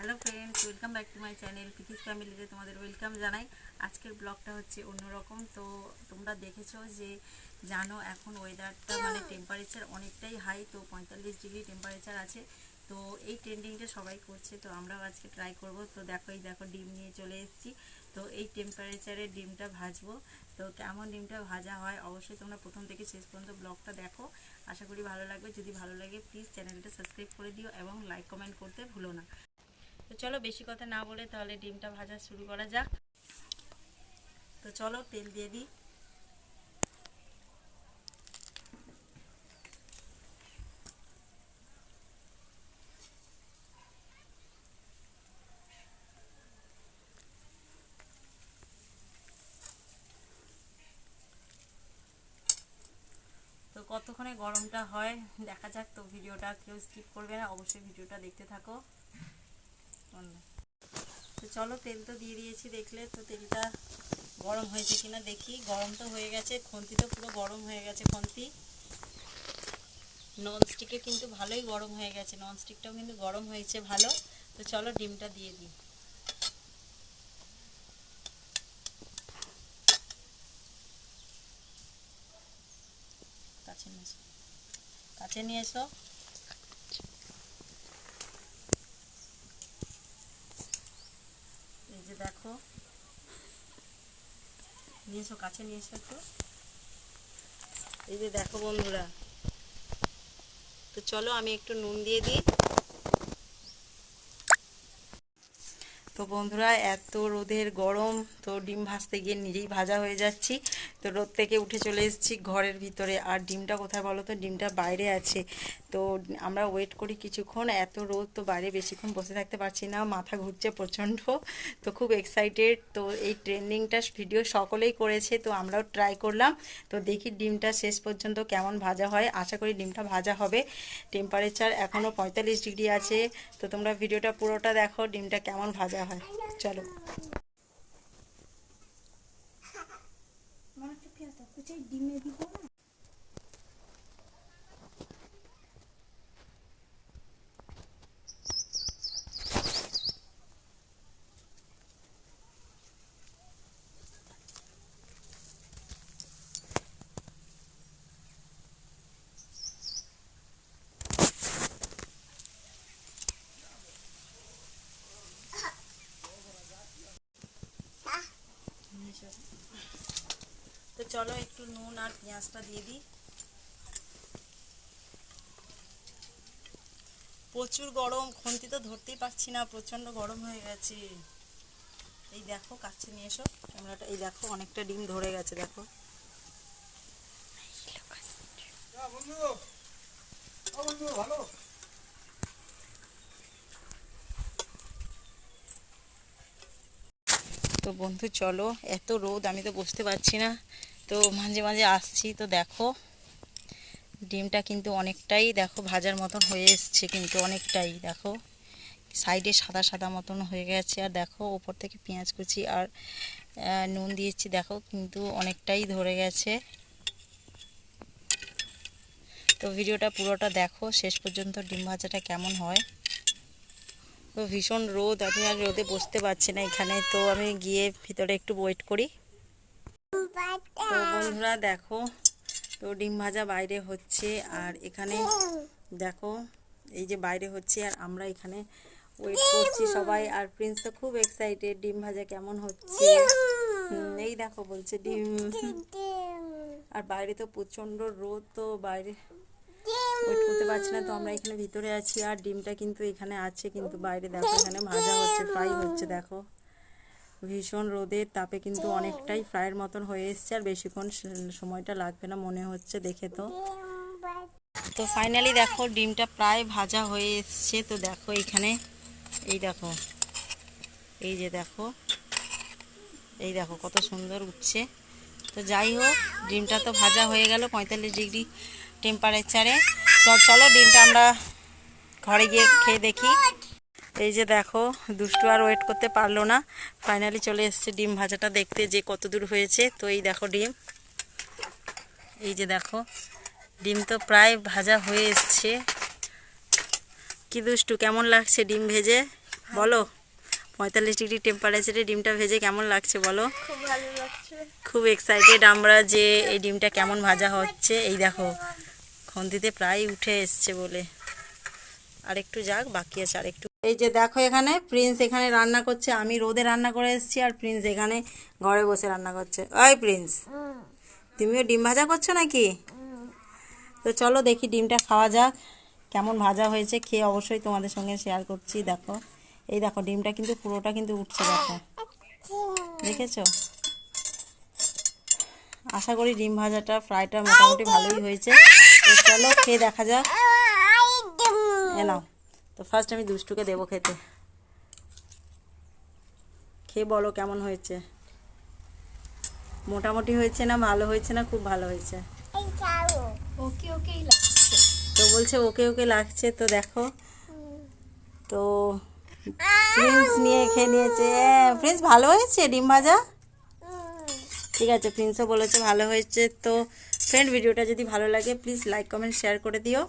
Hello friends welcome back to my channel পিথিস ফ্যামিলিতে তোমাদের welcome জানাই। আজকের ব্লগটা হচ্ছে অন্যরকম। তো তোমরা দেখেছ যে, জানো এখন ওয়েদারটা মানে টেম্পারেচার অনেকটাই হাই তো পঁয়তাল্লিশ ডিগ্রি টেম্পারেচার আছে। তো এই ট্রেন্ডিংটা সবাই করছে, তো আমরাও আজকে ট্রাই করব। তো দেখো, এই দেখো, ডিম নিয়ে চলে এসেছি। তো এই টেম্পারেচারে ডিমটা ভাজবো। তো কেমন ডিমটা ভাজা হয়, অবশ্যই তোমরা প্রথম থেকে শেষ পর্যন্ত ব্লগটা দেখো। আশা করি ভালো লাগবে। যদি ভালো লাগে প্লিজ চ্যানেলটা সাবস্ক্রাইব করে দিও এবং লাইক কমেন্ট করতে ভুলো না। তো চলো বেশি কথা না বলে তাহলে ডিমটা ভাজা শুরু করা যাক। তো চলো তেল দিয়ে দিই। তো কতক্ষণে গরমটা হয় দেখা যাক, তো ভিডিওটা কেউ স্কিপ করবে না, অবশ্যই ভিডিওটা দেখতে থাকো। তো চলো তেল তো দিয়ে দিয়েছি দেখলে, তো তেলটা গরম হয়েছে কিনা দেখি। গরম তো হয়ে গেছে, খন্তি তো পুরো গরম হয়ে গেছে, খন্তি। ননস্টিকে কিন্তু ভালোই গরম হয়ে গেছে ননস্টিকটাও কিন্তু গরম হয়েছে ভালো। তো চলো ডিমটা দিয়ে দিই। কাছে নিয়ে এসো। কাছে নিয়ে এসো এই যে দেখো। নিয়ে এসো কাছে নিয়ে এসো একটু। এই যে দেখো বন্ধুরা। তো চলো, আমি একটু নুন দিয়ে দিই। তো বন্ধুরা, এত রোদের গরম, তো ডিম ভাজতে গিয়ে নিজেই ভাজা হয়ে যাচ্ছি। তো রোদ থেকে উঠে চলে এসেছি ঘরের ভিতরে। আর ডিমটা কোথায় বলো তো? ডিমটা বাইরে আছে। তো আমরা ওয়েট করি কিছুক্ষণ। এত রোদ তো বাইরে বেশিক্ষণ বসে থাকতে পারছি না। মাথা ঘুরছে প্রচণ্ড। তো খুব এক্সাইটেড তো এই ট্রেন্ডিংটা ভিডিও সকলেই করেছে। তো আমরাও ট্রাই করলাম। তো দেখি ডিমটা শেষ পর্যন্ত কেমন ভাজা হয়। আশা করি ডিমটা ভাজা হবে। টেম্পারেচার এখনও পঁয়তাল্লিশ ডিগ্রি আছে। তো তোমরা ভিডিওটা পুরোটা দেখো। ডিমটা কেমন ভাজা হয়। চলো। একটা পেঁয়াজ দাও কুচাই ডিমে দিব না তো চলো একটু নুন আর পেঁয়াজটা দিয়ে দিই। প্রচুর গরম খুন্তি তো ধরতেই পারছি না প্রচণ্ড গরম হয়ে গেছে। এই দেখো কাছে নিয়ে এসো। ক্যামেরাটা এই দেখো অনেকটা ডিম ধরে গেছে দেখো। তো বন্ধু চলো এত রোদ আমি তো বসতে পারছি না। তো মাঝে মাঝে আসছি, তো দেখো। ডিমটা কিন্তু অনেকটাই দেখো ভাজার মতন হয়ে এসছে কিন্তু অনেকটাই, দেখো। সাইডে সাদা সাদা মতন হয়ে গেছে। আর দেখো, ওপর থেকে পেঁয়াজ কুচি আর নুন দিয়েছি, দেখো কিন্তু অনেকটাই ধরে গেছে। তো ভিডিওটা পুরোটা দেখো, শেষ পর্যন্ত ডিম ভাজাটা কেমন হয়। তো ভীষণ রোদ, আমি আর রোদে বসতে পারছি না এখানে, তো আমি গিয়ে ভিতরে একটু ওয়েট করি। তো বন্ধুরা দেখো, তো ডিম ভাজা বাইরে হচ্ছে আর এখানে দেখো, এই যে বাইরে হচ্ছে আর আমরা এখানে ওয়েট করছি সবাই আর প্রিন্স তো খুব এক্সাইটেড ডিম ভাজা কেমন হচ্ছে। এই দেখো বলছে ডিম। আর বাইরে তো প্রচণ্ড রোদ, তো বাইরে ওয়েট করতে পারছি না, তো আমরা এখানে ভিতরে আছি আর ডিমটা কিন্তু এখানে আছে, কিন্তু বাইরে দেখো এখানে ভাজা হচ্ছে ফ্রাই হচ্ছে, দেখো। ভীষণ রোদের তাপে কিন্তু অনেকটাই ফ্রাইয়ের মতন হয়ে এসছে আর বেশিক্ষণ সময়টা লাগবে না মনে হচ্ছে দেখে তো। তো ফাইনালি দেখো ডিমটা প্রায় ভাজা হয়ে এসছে তো দেখো এখানে এই দেখো এই যে দেখো এই দেখো কত সুন্দর উঠছে। তো যাই হোক ডিমটা তো ভাজা হয়ে গেল পঁয়তাল্লিশ ডিগ্রি টেম্পারেচারে তো চলো ডিমটা আমরা ঘরে গিয়ে খেয়ে দেখি। এই যে দেখো দুষ্টু আর ওয়েট করতে পারল না। ফাইনালি চলে এসছে ডিম ভাজাটা দেখতে যে কত দূর হয়েছে। তো এই দেখো ডিম। এই যে দেখো ডিম তো প্রায় ভাজা হয়ে এসছে। কি দুষ্টু কেমন লাগছে ডিম ভেজে? বলো পঁয়তাল্লিশ ডিগ্রি টেম্পারেচারে ডিমটা ভেজে কেমন লাগছে বলো? খুব এক্সাইটেড আমরা যে এই ডিমটা কেমন ভাজা হচ্ছে। এই দেখো খন্তিতে প্রায় উঠে এসছে বলে। আর একটু যাক বাকি আছে আর একটু এই যে দেখো এখানে প্রিন্স এখানে রান্না করছে, আমি রোদে রান্না করে এসেছি আর প্রিন্স এখানে ঘরে বসে রান্না করছে। ওই প্রিন্স তুমিও ডিম ভাজা করছ নাকি? তো চলো দেখি ডিমটা খাওয়া যাক, কেমন ভাজা হয়েছে, খেয়ে অবশ্যই তোমাদের সঙ্গে শেয়ার করছি, দেখো। এই দেখো, ডিমটা কিন্তু পুরোটা কিন্তু উঠছে, দেখো। দেখেছ? আশা করি ডিম ভাজাটা ফ্রাইটা মোটামুটি ভালোই হয়েছে। চলো, খেয়ে দেখা যাক। এ নাও। তো ফার্স্ট আমি দুষ্টুকে দেবো খেতে। খেয়ে বলো কেমন হয়েছে? মোটামুটি হয়েছে না ভালো হয়েছে না খুব ভালো হয়েছে? ওকে ওকেই লাগছে। তো বলছে ওকে ওকে লাগছে তো দেখো। তো প্রিন্স নিয়ে খেয়ে নিয়েছে। প্রিন্স ভালো হয়েছে? ডিম ভাজা? ঠিক আছে প্রিন্সও বলেছে ভালো হয়েছে। তো ফ্রেন্ড ভিডিওটা যদি ভালো লাগে প্লিজ লাইক কমেন্ট শেয়ার করে দিও।